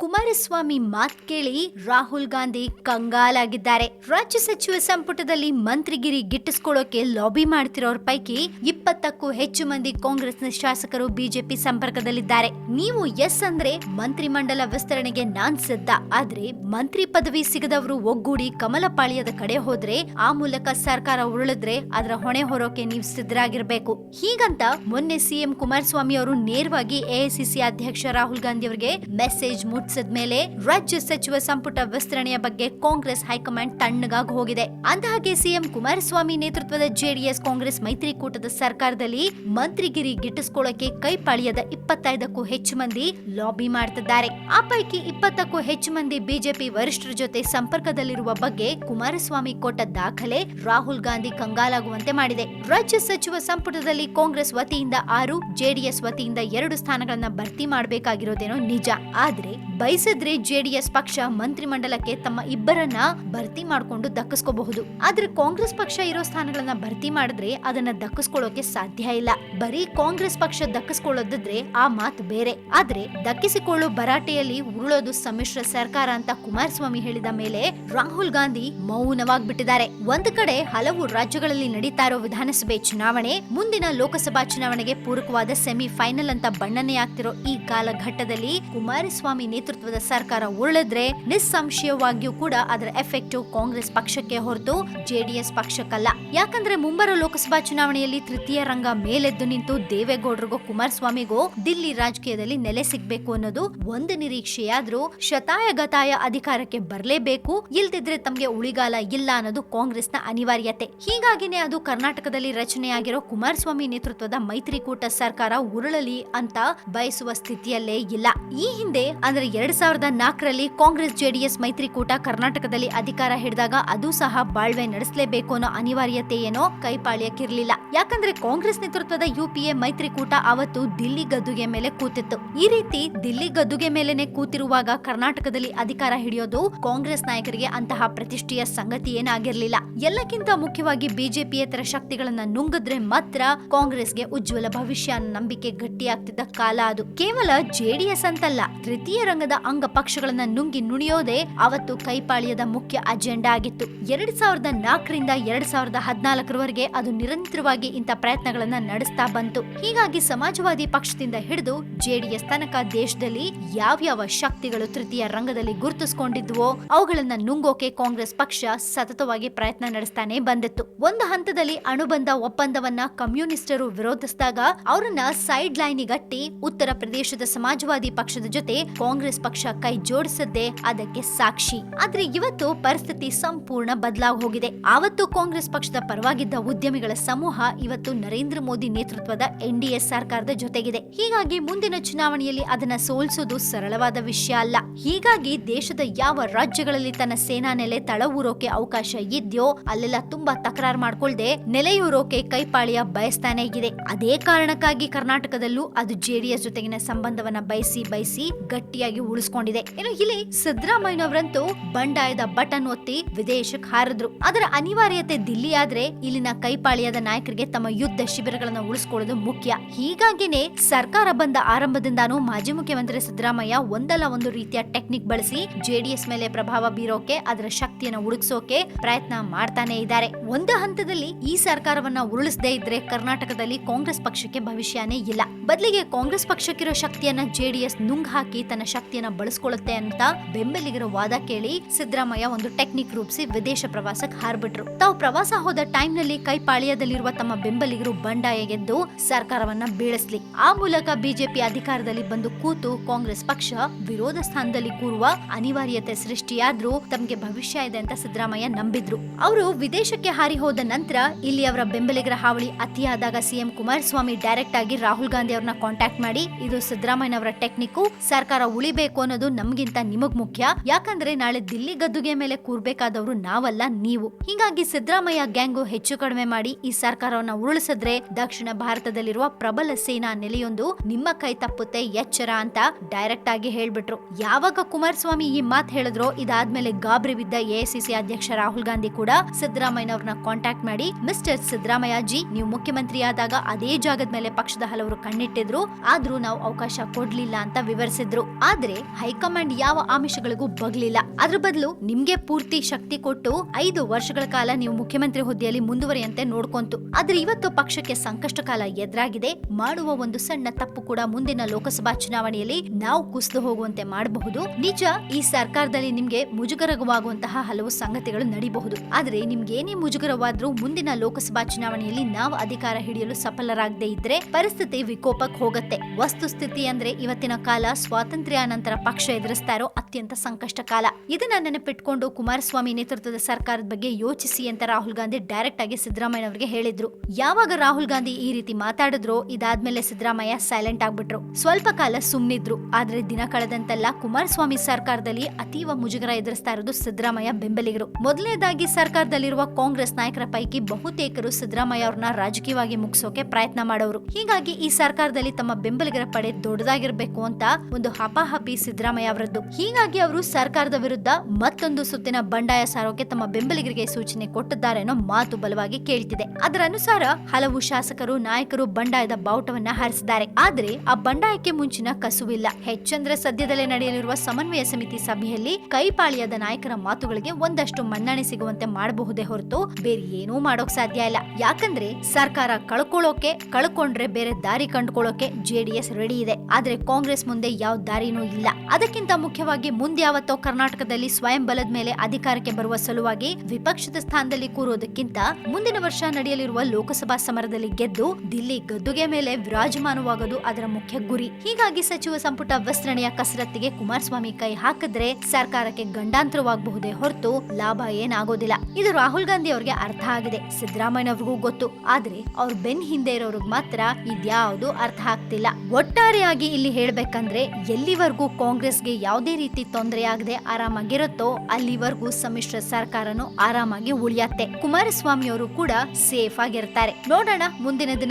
ಕುಮಾರಸ್ವಾಮಿ ಮಾತ್ ಕೇಳಿ ರಾಹುಲ್ ಗಾಂಧಿ ಕಂಗಾಲಾಗಿದ್ದಾರೆ. ರಾಜ್ಯ ಸಚಿವ ಸಂಪುಟದಲ್ಲಿ ಮಂತ್ರಿಗಿರಿ ಗಿಟ್ಟಿಸ್ಕೊಳ್ಳೋಕೆ ಲಾಬಿ ಮಾಡ್ತಿರೋರ್ ಪೈಕಿ ಇಪ್ಪತ್ತಕ್ಕೂ ಹೆಚ್ಚು ಮಂದಿ ಕಾಂಗ್ರೆಸ್ನ ಶಾಸಕರು ಬಿಜೆಪಿ ಸಂಪರ್ಕದಲ್ಲಿದ್ದಾರೆ. ನೀವು ಎಸ್ ಅಂದ್ರೆ ಮಂತ್ರಿ ಮಂಡಲ ವಿಸ್ತರಣೆಗೆ ನಾನ್ ಸಿದ್ಧ. ಆದ್ರೆ ಮಂತ್ರಿ ಪದವಿ ಸಿಗದವರು ಒಗ್ಗೂಡಿ ಕಮಲಪಾಳ್ಯದ ಕಡೆ ಹೋದ್ರೆ ಆ ಮೂಲಕ ಸರ್ಕಾರ ಉರುಳಿದ್ರೆ ಅದರ ಹೊಣೆ ಹೊರೋಕೆ ನೀವು ಸಿದ್ಧರಾಗಿರ್ಬೇಕು. ಹೀಗಂತ ಮೊನ್ನೆ ಸಿಎಂ ಕುಮಾರಸ್ವಾಮಿ ಅವರು ನೇರವಾಗಿ ಎಐಸಿಸಿ ಅಧ್ಯಕ್ಷ ರಾಹುಲ್ ಗಾಂಧಿ ಅವರಿಗೆ ಮೆಸೇಜ್ ಮುಟ್ಸಿದ ಮೇಲೆ ರಾಜ್ಯ ಸಚಿವ ಸಂಪುಟ ವಿಸ್ತರಣೆಯ ಬಗ್ಗೆ ಕಾಂಗ್ರೆಸ್ ಹೈಕಮಾಂಡ್ ತಣ್ಣಗಾಗಿ ಹೋಗಿದೆ. ಅಂದಹಾಗೆ ಸಿಎಂ ಕುಮಾರಸ್ವಾಮಿ ನೇತೃತ್ವದ ಜೆಡಿಎಸ್ ಕಾಂಗ್ರೆಸ್ ಮೈತ್ರಿಕೂಟದ ಸರ್ಕಾರದಲ್ಲಿ ಮಂತ್ರಿಗಿರಿ ಗಿಟ್ಟಿಸಿಕೊಳ್ಳಕ್ಕೆ ಕೈಪಾಳಿಯದ ಇಪ್ಪತ್ತೈದಕ್ಕೂ ಹೆಚ್ಚು ಮಂದಿ ಲಾಬಿ ಮಾಡ್ತಿದ್ದಾರೆ. ಆ ಪೈಕಿ ಇಪ್ಪತ್ತಕ್ಕೂ ಹೆಚ್ಚು ಮಂದಿ ಬಿಜೆಪಿ ವರಿಷ್ಠರ ಜೊತೆ ಸಂಪರ್ಕದಲ್ಲಿರುವ ಬಗ್ಗೆ ಕುಮಾರಸ್ವಾಮಿ ಕೊಟ್ಟ ದಾಖಲೆ ರಾಹುಲ್ ಗಾಂಧಿ ಕಂಗಾಲಾಗುವಂತೆ ಮಾಡಿದೆ. ರಾಜ್ಯ ಸಚಿವ ಸಂಪುಟದಲ್ಲಿ ಕಾಂಗ್ರೆಸ್ ವತಿಯಿಂದ ಆರು, ಜೆಡಿಎಸ್ ವತಿಯಿಂದ ಎರಡು ಸ್ಥಾನಗಳನ್ನ ಭರ್ತಿ ಮಾಡಬೇಕಾಗಿರೋದೇನೋ ನಿಜ. ಆದ್ರೆ ಬಯಸಿದ್ರೆ ಜೆಡಿಎಸ್ ಪಕ್ಷ ಮಂತ್ರಿಮಂಡಲಕ್ಕೆ ತಮ್ಮ ಇಬ್ಬರನ್ನ ಭರ್ತಿ ಮಾಡ್ಕೊಂಡು ದಕ್ಕಿಸ್ಕೋಬಹುದು ಆದ್ರೆ ಕಾಂಗ್ರೆಸ್ ಪಕ್ಷ ಇರೋ ಸ್ಥಾನಗಳನ್ನ ಭರ್ತಿ ಮಾಡಿದ್ರೆ ಅದನ್ನ ದಕ್ಕಿಸ್ಕೊಳ್ಳೋಕೆ ಸಾಧ್ಯ ಇಲ್ಲ. ಬರೀ ಕಾಂಗ್ರೆಸ್ ಪಕ್ಷ ದಕ್ಕಿಸ್ಕೊಳ್ಳೋದಿದ್ರೆ ಆ ಮಾತು ಬೇರೆ. ಆದ್ರೆ ದಕ್ಕಿಸಿಕೊಳ್ಳೋ ಭರಾಟೆಯಲ್ಲಿ ಉರುಳೋದು ಸಮ್ಮಿಶ್ರ ಸರ್ಕಾರ ಅಂತ ಕುಮಾರಸ್ವಾಮಿ ಹೇಳಿದ ಮೇಲೆ ರಾಹುಲ್ ಗಾಂಧಿ ಮೌನವಾಗ್ಬಿಟ್ಟಿದ್ದಾರೆ. ಒಂದು ಕಡೆ ಹಲವು ರಾಜ್ಯಗಳಲ್ಲಿ ನಡೀತಾ ಇರೋ ವಿಧಾನಸಭೆ ಚುನಾವಣೆ, ಮುಂದಿನ ಲೋಕಸಭಾ ಚುನಾವಣೆಗೆ ಪೂರಕವಾದ ಸೆಮಿ ಫೈನಲ್ ಅಂತ ಬಣ್ಣನೆಯಾಗ್ತಿರೋ ಈ ಕಾಲಘಟ್ಟದಲ್ಲಿ ಕುಮಾರಸ್ವಾಮಿ ನೇತೃತ್ವದ ಸರ್ಕಾರ ಉರುಳಿದ್ರೆ ನಿಸ್ಸಂಶಯವಾಗಿಯೂ ಕೂಡ ಅದರ ಎಫೆಕ್ಟ್ ಕಾಂಗ್ರೆಸ್ ಪಕ್ಷಕ್ಕೆ ಹೊರತು ಜೆಡಿಎಸ್ ಪಕ್ಷಕ್ಕಲ್ಲ. ಯಾಕಂದ್ರೆ ಮುಂಬರುವ ಲೋಕಸಭಾ ಚುನಾವಣೆಯಲ್ಲಿ ತೃತೀಯ ರಂಗ ಮೇಲೆದ್ದು ನಿಂತು ದೇವೇಗೌಡರಿಗೂ ಕುಮಾರಸ್ವಾಮಿಗೂ ದಿಲ್ಲಿ ರಾಜಕೀಯದಲ್ಲಿ ನೆಲೆ ಸಿಗ್ಬೇಕು ಅನ್ನೋದು ಒಂದು ನಿರೀಕ್ಷೆಯಾದ್ರೂ ಶತಾಯಗತಾಯ ಅಧಿಕಾರಕ್ಕೆ ಬರಲೇಬೇಕು, ಇಲ್ದಿದ್ರೆ ತಮ್ಗೆ ಉಳಿಗಾಲ ಇಲ್ಲ ಅನ್ನೋದು ಕಾಂಗ್ರೆಸ್ನ ಅನಿವಾರ್ಯತೆ. ಹೀಗಾಗಿನೇ ಅದು ಕರ್ನಾಟಕದಲ್ಲಿ ರಚನೆಯಾಗಿರೋ ಕುಮಾರಸ್ವಾಮಿ ನೇತೃತ್ವದ ಮೈತ್ರಿಕೂಟ ಸರ್ಕಾರ ಉರುಳಲಿ ಅಂತ ಬಯಸುವ ಸ್ಥಿತಿಯಲ್ಲೇ ಇಲ್ಲ. ಈ ಹಿಂದೆ ಅಂದ್ರೆ ಎರಡ್ ಸಾವಿರದ ನಾಲ್ಕರಲ್ಲಿ ಕಾಂಗ್ರೆಸ್ ಜೆಡಿಎಸ್ ಮೈತ್ರಿಕೂಟ ಕರ್ನಾಟಕದಲ್ಲಿ ಅಧಿಕಾರ ಹಿಡಿದಾಗ ಅದು ಸಹ ಬಾಳ್ವೆ ನಡೆಸಲೇಬೇಕು ಅನ್ನೋ ಅನಿವಾರ್ಯತೆ ಏನೋ ಕೈಪಾಳ್ಯಕ್ಕಿರ್ಲಿಲ್ಲ. ಯಾಕಂದ್ರೆ ಕಾಂಗ್ರೆಸ್ ನೇತೃತ್ವದ ಯುಪಿಎ ಮೈತ್ರಿಕೂಟ ಅವತ್ತು ದಿಲ್ಲಿ ಗದ್ದುಗೆ ಮೇಲೆ ಕೂತಿತ್ತು. ಈ ರೀತಿ ದಿಲ್ಲಿ ಗದ್ದುಗೆ ಮೇಲೆನೆ ಕೂತಿರುವಾಗ ಕರ್ನಾಟಕದಲ್ಲಿ ಅಧಿಕಾರ ಹಿಡಿಯೋದು ಕಾಂಗ್ರೆಸ್ ನಾಯಕರಿಗೆ ಅಂತಹ ಪ್ರತಿಷ್ಠೆಯ ಸಂಗತಿ ಏನಾಗಿರ್ಲಿಲ್ಲ. ಎಲ್ಲಕ್ಕಿಂತ ಮುಖ್ಯವಾಗಿ ಬಿಜೆಪಿಯೇತರ ಶಕ್ತಿಗಳನ್ನ ನುಂಗಿದ್ರೆ ಮಾತ್ರ ಕಾಂಗ್ರೆಸ್ಗೆ ಉಜ್ವಲ ಭವಿಷ್ಯ ನಂಬಿಕೆ ಗಟ್ಟಿಯಾಗ್ತಿದ್ದ ಕಾಲ ಅದು. ಕೇವಲ ಜೆಡಿಎಸ್ ಅಂತಲ್ಲ, ತೃತೀಯ ರಂಗದ ಅಂಗ ಪಕ್ಷಗಳನ್ನ ನುಂಗಿ ನುಣಿಯೋದೇ ಅವತ್ತು ಕೈಪಾಳ್ಯದ ಮುಖ್ಯ ಅಜೆಂಡಾ ಆಗಿತ್ತು. ಎರಡ್ ಸಾವಿರದ ನಾಲ್ಕರಿಂದ ಎರಡ್ ಸಾವಿರದ ಹದಿನಾಲ್ಕರವರೆಗೆ ಅದು ನಿರಂತರವಾಗಿ ಇಂಥ ಪ್ರಯತ್ನಗಳನ್ನ ನಡೆಸ್ತಾ ಬಂತು. ಹೀಗಾಗಿ ಸಮಾಜವಾದಿ ಪಕ್ಷದಿಂದ ಹಿಡಿದು ಜೆಡಿಎಸ್ ತನಕ ದೇಶದಲ್ಲಿ ಯಾವ್ಯಾವ ಶಕ್ತಿಗಳು ತೃತೀಯ ರಂಗದಲ್ಲಿ ಗುರುತಿಸಿಕೊಂಡಿದ್ವೋ ಅವುಗಳನ್ನ ನುಂಗೋಕೆ ಕಾಂಗ್ರೆಸ್ ಪಕ್ಷ ಸತತವಾಗಿ ಪ್ರಯತ್ನ ನಡೆಸ್ತಾನೆ ಬಂದಿತ್ತು. ಒಂದು ಹಂತದಲ್ಲಿ ಅಣುಬಂಧ ಒಪ್ಪಂದವನ್ನ ಕಮ್ಯುನಿಸ್ಟರು ವಿರೋಧಿಸಿದಾಗ ಅವರನ್ನ ಸೈಡ್ ಲೈನಿಗಟ್ಟಿ ಉತ್ತರ ಪ್ರದೇಶದ ಸಮಾಜವಾದಿ ಪಕ್ಷದ ಜೊತೆ ಕಾಂಗ್ರೆಸ್ ಪಕ್ಷ ಕೈ ಜೋಡಿಸದ್ದೇ ಅದಕ್ಕೆ ಸಾಕ್ಷಿ. ಆದ್ರೆ ಇವತ್ತು ಪರಿಸ್ಥಿತಿ ಸಂಪೂರ್ಣ ಬದಲಾಗಿ ಹೋಗಿದೆ. ಆವತ್ತು ಕಾಂಗ್ರೆಸ್ ಪಕ್ಷದ ಪರವಾಗಿದ್ದ ಉದ್ಯಮಿಗಳ ಸಮೂಹ ಇವತ್ತು ನರೇಂದ್ರ ಮೋದಿ ನೇತೃತ್ವದ ಎನ್ಡಿಎ ಸರ್ಕಾರದ ಜೊತೆಗಿದೆ. ಹೀಗಾಗಿ ಮುಂದಿನ ಚುನಾವಣೆಯಲ್ಲಿ ಅದನ್ನ ಸೋಲಿಸೋದು ಸರಳವಾದ ವಿಷಯ ಅಲ್ಲ. ಹೀಗಾಗಿ ದೇಶದ ಯಾವ ರಾಜ್ಯಗಳಲ್ಲಿ ತನ್ನ ಸೇನಾ ನೆಲೆ ತಳವೂರೋಕೆ ಅವಕಾಶ ಇದೆಯೋ, ಅಲ್ಲೆಲ್ಲ ತುಂಬಾ ತಕರಾರು ಮಾಡ್ಕೊಳ್ದೆ ನೆಲೆಯೂರೋಕೆ ಕೈಪಾಳಿಯ ಬಯಸ್ತಾನೆ ಇದೆ. ಅದೇ ಕಾರಣಕ್ಕಾಗಿ ಕರ್ನಾಟಕದಲ್ಲೂ ಅದು ಜೆಡಿಎಸ್ ಜೊತೆಗಿನ ಸಂಬಂಧವನ್ನ ಬಯಸಿ ಬಯಸಿ ಗಟ್ಟಿಯಾಗಿ ಉಳಿಸ್ಕೊಂಡಿದೆ. ಇನ್ನು ಇಲ್ಲಿ ಸಿದ್ದರಾಮಯ್ಯನವರಂತೂ ಬಂಡಾಯದ ಬಟನ್ ಒತ್ತಿ ವಿದೇಶಕ್ಕೆ ಹಾರಿದ್ರು. ಅದರ ಅನಿವಾರ್ಯತೆ ದಿಲ್ಲಿ ಆದ್ರೆ ಇಲ್ಲಿನ ಕೈಪಾಳಿಯಾದ ನಾಯಕರಿಗೆ ತಮ್ಮ ಯುದ್ಧ ಶಿಬಿರಗಳನ್ನ ಉಳಿಸ್ಕೊಳ್ಳೋದು ಮುಖ್ಯ. ಹೀಗಾಗಿನೇ ಸರ್ಕಾರ ಬಂದ ಆರಂಭದಿಂದಾನು ಮಾಜಿ ಮುಖ್ಯಮಂತ್ರಿ ಸಿದ್ದರಾಮಯ್ಯ ಒಂದಲ್ಲ ಒಂದು ರೀತಿಯ ಟೆಕ್ನಿಕ್ ಬಳಸಿ ಜೆಡಿಎಸ್ ಮೇಲೆ ಪ್ರಭಾವ ಬೀರೋಕೆ, ಅದರ ಶಕ್ತಿಯನ್ನು ಉಳಿಸೋಕೆ ಪ್ರಯತ್ನ ಮಾಡ್ತಾನೆ ಇದ್ದಾರೆ. ಒಂದು ಹಂತದಲ್ಲಿ ಈ ಸರ್ಕಾರವನ್ನ ಉರುಳಿಸದೇ ಇದ್ರೆ ಕರ್ನಾಟಕದಲ್ಲಿ ಕಾಂಗ್ರೆಸ್ ಪಕ್ಷಕ್ಕೆ ಭವಿಷ್ಯನೇ ಇಲ್ಲ. ಬದಲಿಗೆ ಕಾಂಗ್ರೆಸ್ ಪಕ್ಷಕ್ಕಿರೋ ಶಕ್ತಿಯನ್ನ ಜೆಡಿಎಸ್ ನುಂಗ್ ಹಾಕಿ ತನ್ನ ಶಕ್ತಿಯನ್ನ ಬಳಸ್ಕೊಳ್ಳುತ್ತೆ ಅಂತ ಬೆಂಬಲಿಗರ ವಾದ ಕೇಳಿ ಸಿದ್ದರಾಮಯ್ಯ ಒಂದು ಟೆಕ್ನಿಕ್ ರೂಪಿಸಿ ವಿದೇಶ ಪ್ರವಾಸಕ್ಕೆ ಹಾರ್ಬಿಟ್ರು. ತಾವು ಪ್ರವಾಸ ಹೋದ ಟೈಮ್ನಲ್ಲಿ ಕೈಪಾಳ್ಯದಲ್ಲಿರುವ ತಮ್ಮ ಬೆಂಬಲಿಗರು ಬಂಡಾಯ ಗೆದ್ದು ಸರ್ಕಾರವನ್ನ ಬೀಳಿಸ್ಲಿ. ಆ ಮೂಲಕ ಬಿಜೆಪಿ ಅಧಿಕಾರದಲ್ಲಿ ಬಂದು ಕೂತು ಕಾಂಗ್ರೆಸ್ ಪಕ್ಷ ವಿರೋಧ ಸ್ಥಾನದಲ್ಲಿ ಕೂರುವ ಅನಿವಾರ್ಯತೆ ಸೃಷ್ಟಿಯಾದ್ರೂ ತಮಗೆ ಭವಿಷ್ಯ ಇದೆ ಅಂತ ಸಿದ್ದರಾಮಯ್ಯ ನಂಬಿದ್ರು. ಅವರು ವಿದೇಶಕ್ಕೆ ಹಾರಿ ಹೋದ ನಂತರ ಇಲ್ಲಿ ಅವರ ಬೆಂಬಲಿಗರ ಹಾವಳಿ ಅತಿಯಾದಾಗ ಸಿಎಂ ಕುಮಾರಸ್ವಾಮಿ ಡೈರೆಕ್ಟ್ ಆಗಿ ರಾಹುಲ್ ಗಾಂಧಿ ಅವರನ್ನ ಕಾಂಟ್ಯಾಕ್ಟ್ ಮಾಡಿ, ಇದು ಸಿದ್ದರಾಮಯ್ಯನವರ ಟೆಕ್ನಿಕ್ ಸರ್ಕಾರ ಉಳಿಬೇಕು ಅನ್ನೋದು ನಮ್ಗಿಂತ ನಿಮಗ್ ಮುಖ್ಯ. ಯಾಕಂದ್ರೆ ನಾಳೆ ದಿಲ್ಲಿ ಗದ್ದುಗೆ ಮೇಲೆ ಕೂರ್ಬೇಕಾದವರು ನಾವಲ್ಲ, ನೀವು. ಹೀಗಾಗಿ ಸಿದ್ದರಾಮಯ್ಯ ಗ್ಯಾಂಗು ಹೆಚ್ಚು ಕಡಿಮೆ ಮಾಡಿ ಈ ಸರ್ಕಾರವನ್ನ ಉರುಳಿಸಿದ್ರೆ ದಕ್ಷಿಣ ಭಾರತದಲ್ಲಿರುವ ಪ್ರಬಲ ಸೇನಾ ನೆಲೆಯೊಂದು ನಿಮ್ಮ ಕೈ ತಪ್ಪುತ್ತೆ, ಎಚ್ಚರ ಅಂತ ಡೈರೆಕ್ಟ್ ಆಗಿ ಹೇಳ್ಬಿಟ್ರು. ಯಾವಾಗ ಕುಮಾರಸ್ವಾಮಿ ಈ ಮಾತ್ ಹೇಳಿದ್ರೋ, ಇದಾದ್ಮೇಲೆ ಗಾಬರಿ ಬಿದ್ದ ಎಐಸಿಸಿ ಅಧ್ಯಕ್ಷ ರಾಹುಲ್ ಗಾಂಧಿ ಕೂಡ ಸಿದ್ದರಾಮಯ್ಯನವ್ರನ್ನ ಕಾಂಟ್ಯಾಕ್ಟ್ ಮಾಡಿ ಮಿಸ್ಟರ್ ಸಿದ್ದರಾಮಯ್ಯ ಜಿ ನೀವು ಮುಖ್ಯಮಂತ್ರಿ ಆದಾಗ ಅದೇ ಜಾಗದ ಮೇಲೆ ಪಕ್ಷದ ಹಲವರು ಕಣ್ಣಿಟ್ಟಿದ್ರು, ಆದ್ರೂ ನಾವು ಅವಕಾಶ ಕೊಡ್ಲಿಲ್ಲ ಅಂತ ವಿವರಿಸಿದ್ರು. ಆದ್ರೆ ಆದ್ರೆ ಹೈಕಮಾಂಡ್ ಯಾವ ಆಮಿಷಗಳಿಗೂ ಬಗ್ಲಿಲ್ಲ. ಅದ್ರ ಬದಲು ನಿಮ್ಗೆ ಪೂರ್ತಿ ಶಕ್ತಿ ಕೊಟ್ಟು ಐದು ವರ್ಷಗಳ ಕಾಲ ನೀವು ಮುಖ್ಯಮಂತ್ರಿ ಹುದ್ದೆಯಲ್ಲಿ ಮುಂದುವರಿಯಂತೆ ನೋಡ್ಕೊಂತು. ಆದ್ರೆ ಇವತ್ತು ಪಕ್ಷಕ್ಕೆ ಸಂಕಷ್ಟ ಕಾಲ ಎದುರಾಗಿದೆ. ಮಾಡುವ ಒಂದು ಸಣ್ಣ ತಪ್ಪು ಕೂಡ ಮುಂದಿನ ಲೋಕಸಭಾ ಚುನಾವಣೆಯಲ್ಲಿ ನಾವು ಕುಸಿದು ಹೋಗುವಂತೆ ಮಾಡಬಹುದು. ನಿಜ, ಈ ಸರ್ಕಾರದಲ್ಲಿ ನಿಮ್ಗೆ ಮುಜುಗರವಾಗುವಂತಹ ಹಲವು ಸಂಗತಿಗಳು ನಡೀಬಹುದು. ಆದ್ರೆ ನಿಮ್ಗೆ ಏನೇ ಮುಜುಗರವಾದ್ರೂ ಮುಂದಿನ ಲೋಕಸಭಾ ಚುನಾವಣೆಯಲ್ಲಿ ನಾವು ಅಧಿಕಾರ ಹಿಡಿಯಲು ಸಫಲರಾಗದೇ ಇದ್ರೆ ಪರಿಸ್ಥಿತಿ ವಿಕೋಪಕ್ಕೆ ಹೋಗುತ್ತೆ. ವಸ್ತುಸ್ಥಿತಿ ಅಂದ್ರೆ ಇವತ್ತಿನ ಕಾಲ ಸ್ವಾತಂತ್ರ್ಯ ನಂತರ ಪಕ್ಷ ಎದುರಿಸ್ತಾ ಇರೋ ಅತ್ಯಂತ ಸಂಕಷ್ಟ ಕಾಲ. ಇದನ್ನ ನೆನಪಿಟ್ಕೊಂಡು ಕುಮಾರಸ್ವಾಮಿ ನೇತೃತ್ವದ ಸರ್ಕಾರದ ಬಗ್ಗೆ ಯೋಚಿಸಿ ಅಂತ ರಾಹುಲ್ ಗಾಂಧಿ ಡೈರೆಕ್ಟ್ ಆಗಿ ಸಿದ್ದರಾಮಯ್ಯ ಅವರಿಗೆ ಹೇಳಿದ್ರು. ಯಾವಾಗ ರಾಹುಲ್ ಗಾಂಧಿ ಈ ರೀತಿ ಮಾತಾಡಿದ್ರು, ಇದಾದ್ಮೇಲೆ ಸಿದ್ದರಾಮಯ್ಯ ಸೈಲೆಂಟ್ ಆಗ್ಬಿಟ್ರು. ಸ್ವಲ್ಪ ಕಾಲ ಸುಮ್ನಿದ್ರು. ಆದ್ರೆ ದಿನ ಕಳೆದಂತೆಲ್ಲ ಕುಮಾರಸ್ವಾಮಿ ಸರ್ಕಾರದಲ್ಲಿ ಅತೀವ ಮುಜುಗರ ಎದುರಿಸ್ತಾ ಇರೋದು ಸಿದ್ದರಾಮಯ್ಯ ಬೆಂಬಲಿಗರು. ಮೊದಲನೇದಾಗಿ ಸರ್ಕಾರದಲ್ಲಿರುವ ಕಾಂಗ್ರೆಸ್ ನಾಯಕರ ಪೈಕಿ ಬಹುತೇಕರು ಸಿದ್ದರಾಮಯ್ಯ ಅವ್ರನ್ನ ರಾಜಕೀಯವಾಗಿ ಮುಗಿಸೋಕೆ ಪ್ರಯತ್ನ ಮಾಡೋರು. ಹೀಗಾಗಿ ಈ ಸರ್ಕಾರದಲ್ಲಿ ತಮ್ಮ ಬೆಂಬಲಿಗರ ಪಡೆ ದೊಡ್ಡದಾಗಿರ್ಬೇಕು ಅಂತ ಒಂದು ಹಪಾಹಪಿ ಸಿದ್ದರಾಮಯ್ಯ ಅವರದ್ದು. ಹೀಗಾಗಿ ಅವರು ಸರ್ಕಾರದ ವಿರುದ್ಧ ಮತ್ತೊಂದು ಸುತ್ತಿನ ಬಂಡಾಯ ಸಾರೋಕೆ ತಮ್ಮ ಬೆಂಬಲಿಗರಿಗೆ ಸೂಚನೆ ಕೊಟ್ಟಿದ್ದಾರೆ ಅನ್ನೋ ಮಾತು ಬಲವಾಗಿ ಕೇಳ್ತಿದೆ. ಅದರ ಅನುಸಾರ ಹಲವು ಶಾಸಕರು, ನಾಯಕರು ಬಂಡಾಯದ ಬಾವುಟವನ್ನ ಹಾರಿಸಿದ್ದಾರೆ. ಆದ್ರೆ ಆ ಬಂಡಾಯಕ್ಕೆ ಮುಂಚಿನ ಕಸುವಿಲ್ಲ. ಹೆಚ್ಚಂದ್ರೆ ಸದ್ಯದಲ್ಲೇ ನಡೆಯಲಿರುವ ಸಮನ್ವಯ ಸಮಿತಿ ಸಭೆಯಲ್ಲಿ ಕೈಪಾಳಿಯಾದ ನಾಯಕರ ಮಾತುಗಳಿಗೆ ಒಂದಷ್ಟು ಮನ್ನಣೆ ಸಿಗುವಂತೆ ಮಾಡಬಹುದೇ ಹೊರತು ಬೇರೆ ಏನೂ ಮಾಡೋಕ್ ಸಾಧ್ಯ ಇಲ್ಲ. ಯಾಕಂದ್ರೆ ಸರ್ಕಾರ ಕಳ್ಕೊಳ್ಳೋಕೆ, ಕಳ್ಕೊಂಡ್ರೆ ಬೇರೆ ದಾರಿ ಕಂಡುಕೊಳ್ಳೋಕೆ ಜೆಡಿಎಸ್ ರೆಡಿ ಇದೆ. ಆದ್ರೆ ಕಾಂಗ್ರೆಸ್ ಮುಂದೆ ಯಾವ ದಾರಿನೂ ಇಲ್ಲ. ಅದಕ್ಕಿಂತ ಮುಖ್ಯವಾಗಿ ಮುಂದೆ ಯಾವತ್ತೋ ಕರ್ನಾಟಕದಲ್ಲಿ ಸ್ವಯಂ ಬಲದ ಮೇಲೆ ಅಧಿಕಾರಕ್ಕೆ ಬರುವ ಸಲುವಾಗಿ ವಿಪಕ್ಷದ ಸ್ಥಾನದಲ್ಲಿ ಕೂರೋದಕ್ಕಿಂತ ಮುಂದಿನ ವರ್ಷ ನಡೆಯಲಿರುವ ಲೋಕಸಭಾ ಸಮರದಲ್ಲಿ ಗೆದ್ದು ದಿಲ್ಲಿ ಗದ್ದುಗೆ ಮೇಲೆ ವಿರಾಜಮಾನವಾಗೋದು ಅದರ ಮುಖ್ಯ ಗುರಿ. ಹೀಗಾಗಿ ಸಚಿವ ಸಂಪುಟ ವಿಸ್ತರಣೆಯ ಕಸರತ್ತಿಗೆ ಕುಮಾರಸ್ವಾಮಿ ಕೈ ಹಾಕಿದ್ರೆ ಸರ್ಕಾರಕ್ಕೆ ಗಂಡಾಂತರವಾಗಬಹುದೇ ಹೊರತು ಲಾಭ ಏನಾಗೋದಿಲ್ಲ. ಇದು ರಾಹುಲ್ ಗಾಂಧಿ ಅವ್ರಿಗೆ ಅರ್ಥ ಆಗಿದೆ. ಸಿದ್ದರಾಮಯ್ಯನವ್ರಿಗೂ ಗೊತ್ತು. ಆದ್ರೆ ಅವ್ರ ಬೆನ್ ಹಿಂದೆ ಇರೋರಿಗೆ ಮಾತ್ರ ಇದ್ಯಾವುದು ಅರ್ಥ ಆಗ್ತಿಲ್ಲ. ಒಟ್ಟಾರೆಯಾಗಿ ಇಲ್ಲಿ ಹೇಳ್ಬೇಕಂದ್ರೆ ಎಲ್ಲಿವರೆಗೂ ಕಾಂಗ್ರೆಸ್ಗೆ ಯಾವುದೇ ರೀತಿ ತೊಂದರೆಯಾಗದೆ ಆರಾಮಾಗಿರುತ್ತೋ, ಅಲ್ಲಿವರೆಗೂ ಸಮ್ಮಿಶ್ರ ಸರ್ಕಾರನು ಆರಾಮಾಗಿ ಉಳಿಯತ್ತೆ. ಕುಮಾರಸ್ವಾಮಿ ಅವರು ಕೂಡ ಸೇಫ್ ಆಗಿರ್ತಾರೆ. ನೋಡೋಣ ಮುಂದಿನ ದಿನ